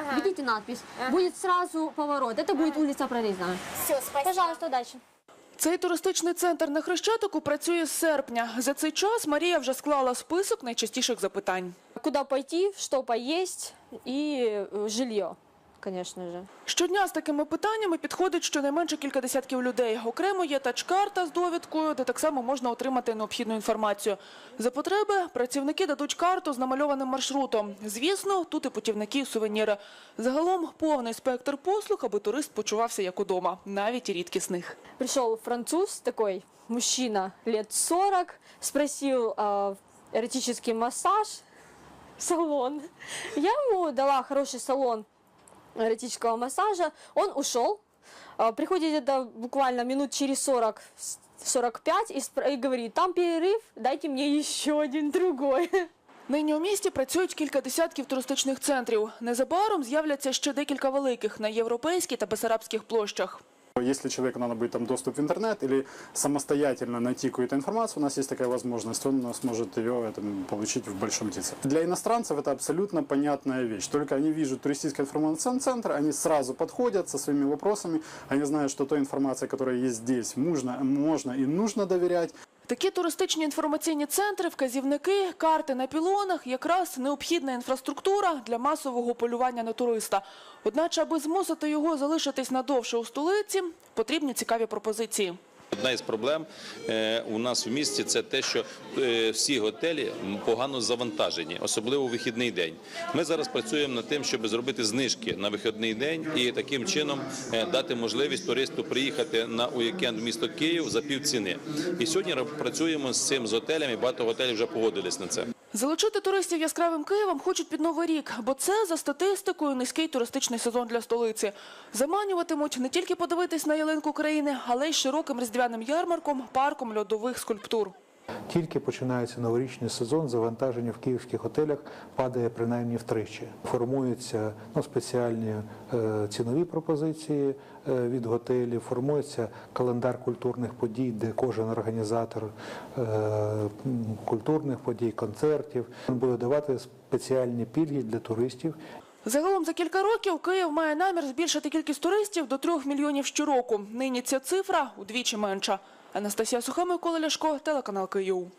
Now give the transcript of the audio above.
Ага. видите надпись, Ага. будет сразу поворот. Это будет улица Прорезная. Все, спасибо. Пожалуйста, дальше. Цей туристичний центр на Хрещатику працює з серпня. За цей час Марія вже склала список найчастіших запитань. Куда пойти, что поесть и э, жилье, конечно же. Щодня з такими питаннями підходить щонайменше кілька десятків людей. Окремо є тач-карта з довідкою, де так само можна отримати необхідну інформацію. За потреби працівники дадуть карту з намальованим маршрутом. Звісно, тут і путівники, і сувеніри. Загалом повний спектр послуг, аби турист почувався як удома, навіть і рідкісних. Пришел француз такой, мужчина лет 40, спросил а, эротический массаж, салон. Я ему дала хороший салон эротического массажа, он ушел. А, Приходит это буквально минут через 40, с- 45 и, спр- и говорит, там перерыв, дайте мне еще один другой. Нині у місті працюють кілька десятків туристичних центрів. Незабаром з'являться ще декілька великих на європейській та бесарабських площах. Если человеку надо будет там доступ в интернет или самостоятельно найти какую-то информацию, у нас есть такая возможность, он сможет ее это, получить в большом ТИЦе. Для иностранцев это абсолютно понятная вещь. Только они видят туристический информационный центр, они сразу подходят со своими вопросами, они знают, что той информации, которая есть здесь, можно, можно и нужно доверять. Такі туристичні інформаційні центри, вказівники, карти на пілонах – якраз необхідна інфраструктура для масового полювання на туриста. Одначе, аби змусити його залишитись надовше у столиці, потрібні цікаві пропозиції. Одна із проблем е, у нас в місті це те, що е, всі готелі погано завантажені, особливо у вихідний день. Ми зараз працюємо над тим, щоб зробити знижки на вихідний день і таким чином е, дати можливість туристу приїхати на уікенд в місто Київ за півціни. І сьогодні працюємо з цим з готелями. Багато готелів вже погодились на це. Залучити туристів яскравим Києвом хочуть під Новий рік, бо це, за статистикою, низький туристичний сезон для столиці. Заманюватимуть не тільки подивитись на ялинку країни, але й широким різдвяним ярмарком, парком льодових скульптур. Тільки починається новорічний сезон, завантаження в київських готелях падає принаймні втричі. Формуються ну, спеціальні е, цінові пропозиції е, від готелів, формується календар культурних подій, де кожен організатор е, культурних подій, концертів буде давати спеціальні пільги для туристів, Загалом за кілька років Київ має намір збільшити кількість туристів до трьох мільйонів щороку. Нині ця цифра удвічі менша. Анастасія Суха, Микола Ляшко, телеканал Київ.